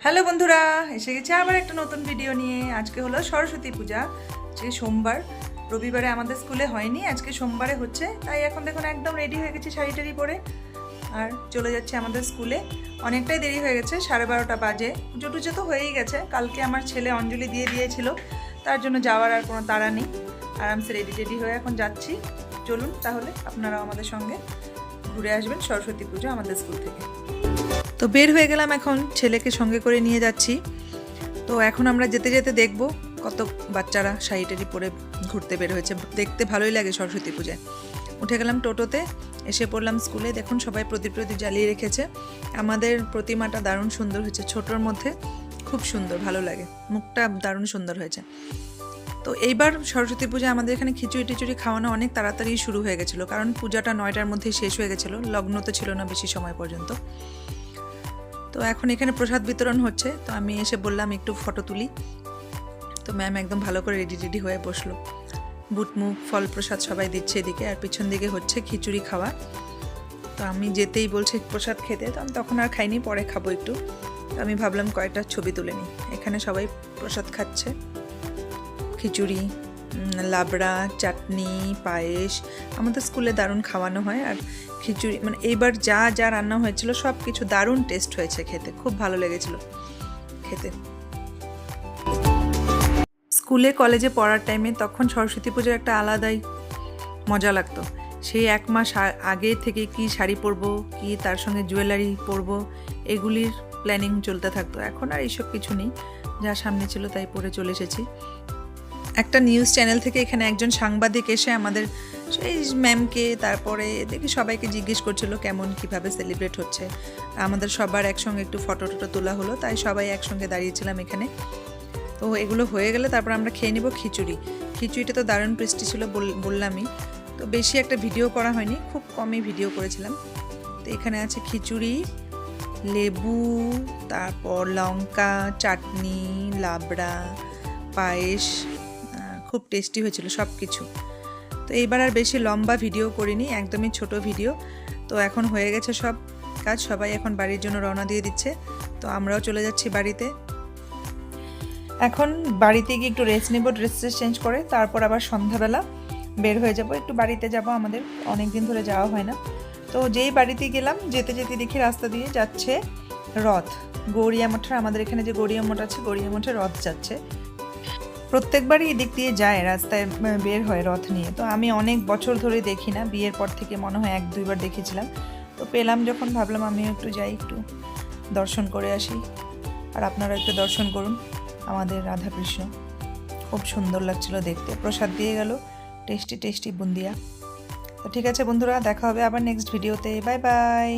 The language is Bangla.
হ্যালো বন্ধুরা, এসে গেছে আবার একটা নতুন ভিডিও নিয়ে। আজকে হলো সরস্বতী পূজা, আজকে সোমবার। রবিবারে আমাদের স্কুলে হয়নি, আজকে সোমবারে হচ্ছে, তাই এখন দেখুন একদম রেডি হয়ে গেছি শাড়ি টাড়ি পরে। আর চলে যাচ্ছে আমাদের স্কুলে। অনেকটাই দেরি হয়ে গেছে, সাড়ে বারোটা বাজে। পুজো টুজো তো হয়েই গেছে, কালকে আমার ছেলে অঞ্জলি দিয়ে দিয়েছিল, তার জন্য যাওয়ার আর কোনো তাড়া নেই। আরামসে রেডি টেডি হয়ে এখন যাচ্ছি। চলুন তাহলে আপনারাও আমাদের সঙ্গে ঘুরে আসবেন সরস্বতী পুজো আমাদের স্কুল থেকে। তো বের হয়ে গেলাম এখন, ছেলেকে সঙ্গে করে নিয়ে যাচ্ছি। তো এখন আমরা যেতে যেতে দেখব কত বাচ্চারা শাড়ি টাড়ি পরে ঘুরতে বের হয়েছে। দেখতে ভালোই লাগে সরস্বতী পূজায়। উঠে গেলাম টোটোতে, এসে পড়লাম স্কুলে। দেখুন সবাই প্রদীপ প্রদীপ জ্বালিয়ে রেখেছে। আমাদের প্রতিমাটা দারুণ সুন্দর হয়েছে, ছোটোর মধ্যে খুব সুন্দর, ভালো লাগে। মুখটা দারুণ সুন্দর হয়েছে। তো এইবার সরস্বতী পূজা, আমাদের এখানে খিচুড়ি টিচুড়ি খাওয়ানো অনেক তাড়াতাড়ি শুরু হয়ে গেছিল। কারণ পূজাটা নয়টার মধ্যেই শেষ হয়ে গেছিল। লগ্ন তো ছিল না বেশি সময় পর্যন্ত। তো এখন এখানে প্রসাদ বিতরণ হচ্ছে, তো আমি এসে বললাম একটু ফটো তুলি। তো ম্যাম একদম ভালো করে রেডি রেডি হয়ে বসল। বুটমুখ ফল, প্রসাদ সবাই দিচ্ছে এদিকে, আর পিছন দিকে হচ্ছে খিচুড়ি খাওয়া। তো আমি যেতেই বলছে প্রসাদ খেতে, তো আমি তখন আর খাইনি, পরে খাব একটু। তো আমি ভাবলাম কয়েকটা ছবি তুলে নিই। এখানে সবাই প্রসাদ খাচ্ছে। খিচুড়ি লাবড়া, চাটনি, পায়েস, আমাদের স্কুলে দারুণ খাওয়ানো হয় আর খিচুড়ি মানে এইবার যা যা রান্না হয়েছিল সব কিছু দারুণ টেস্ট হয়েছে খেতে, খুব ভালো লেগেছিল খেতে। স্কুলে কলেজে পড়ার টাইমে তখন সরস্বতী পুজোর একটা আলাদাই মজা লাগতো। সেই এক মাস আগে থেকে কি শাড়ি পরবো, কি তার সঙ্গে জুয়েলারি পরবো, এগুলির প্ল্যানিং চলতে থাকতো। এখন আর এইসব কিছু নেই, যা সামনে ছিল তাই পরে চলে এসেছি। একটা নিউজ চ্যানেল থেকে এখানে একজন সাংবাদিক এসে আমাদের সেই ম্যামকে তারপরে দেখি সবাইকে জিজ্ঞেস করছিল কেমন, কীভাবে সেলিব্রেট হচ্ছে। আমাদের সবার একসঙ্গে একটু ফটো টটো তোলা হলো, তাই সবাই একসঙ্গে দাঁড়িয়েছিলাম এখানে। তো এগুলো হয়ে গেলে তারপর আমরা খেয়ে নিব খিচুড়ি। খিচুড়িটা তো দারুণ টেস্টি ছিল বল- বললামই। তো বেশি একটা ভিডিও করা হয়নি, খুব কমই ভিডিও করেছিলাম। তো এখানে আছে খিচুড়ি, লেবু, তারপর লঙ্কা, চাটনি, লাবড়া, পায়েস খুব টেস্টি হয়েছিল সব কিছু তো এইবার আর বেশি লম্বা ভিডিও করিনি, একদমই ছোট ভিডিও। তো এখন হয়ে গেছে সব কাজ, সবাই এখন বাড়ির জন্য রওনা দিয়ে দিচ্ছে। তো আমরাও চলে যাচ্ছি বাড়িতে। এখন বাড়িতে গিয়ে একটু রেস্ট নেব ড্রেস ট্রেস চেঞ্জ করে, তারপর আবার সন্ধ্যাবেলা বের হয়ে যাব। একটু বাড়িতে যাব আমাদের অনেক দিন ধরে যাওয়া হয় না। তো যেই বাড়িতে গেলাম, যেতে যেতে দেখি রাস্তা দিয়ে যাচ্ছে রথ। গৌরিয়া মঠের, আমাদের এখানে যে গৌরিয়া মঠ আছে, গৌরিয়া মঠে রথ যাচ্ছে। প্রত্যেকবারই এদিক দিয়ে যায়, রাস্তায় বের হয় রথ নিয়ে। তো আমি অনেক বছর ধরে দেখি না, বিয়ের পর থেকে মনে হয় এক, দুইবার দেখেছিলাম। তো পেলাম যখন, ভাবলাম আমিও একটু যাই, একটু দর্শন করে আসি। আর আপনারা একটু দর্শন করুন, আমাদের রাধাকৃষ্ণ। খুব সুন্দর লাগছিল দেখতে। প্রসাদ দিয়ে গেল, টেস্টি টেস্টি বুন্দিয়া। তো ঠিক আছে বন্ধুরা, দেখা হবে আবার নেক্সট ভিডিওতে বাই বাই